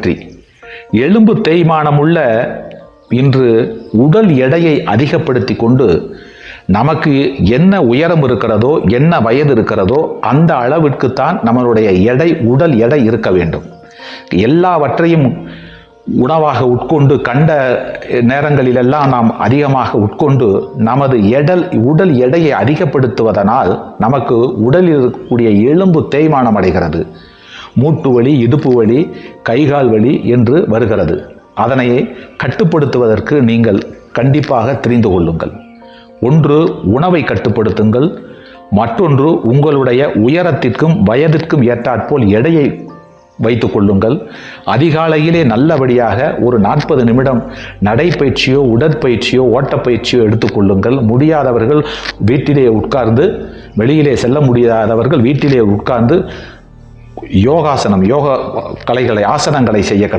பற்றி. எலும்பு தேய்மானம் உள்ள இன்று உடல் எடையை அதிகப்படுத்தி கொண்டு நமக்கு என்ன உயரம் இருக்கிறதோ என்ன வயது இருக்கிறதோ அந்த அளவிற்குத்தான் நம்மளுடைய எடை உடல் எடை இருக்க வேண்டும். எல்லாவற்றையும் உணவாக உட்கொண்டு கண்ட நேரங்களிலெல்லாம் நாம் அதிகமாக உட்கொண்டு நமது எடல் உடல் எடையை அதிகப்படுத்துவதனால் நமக்கு உடலில் இருக்கக்கூடிய எலும்பு தேய்மானம் அடைகிறது. மூட்டு வலி இடுப்பு வலி கைகால் வலி என்று வருகிறது. அதனை கட்டுப்படுத்துவதற்கு நீங்கள் கண்டிப்பாக தெரிந்து கொள்ளுங்கள். ஒன்று உணவை கட்டுப்படுத்துங்கள். மற்றொன்று உங்களுடைய உயரத்திற்கும் வயதிற்கும் ஏற்றாற்போல் எடையை வைத்துக்கொள்ளுங்கள் அதிகாலையிலே நல்லபடியாக ஒரு நாற்பது நிமிடம் நடைப்பயிற்சியோ உடற்பயிற்சியோ ஓட்டப்பயிற்சியோ எடுத்துக்கொள்ளுங்கள் முடியாதவர்கள் வீட்டிலே உட்கார்ந்து வெளியிலே செல்ல முடியாதவர்கள் வீட்டிலே உட்கார்ந்து யோகாசனம் யோக கலைகளை ஆசனங்களை செய்ய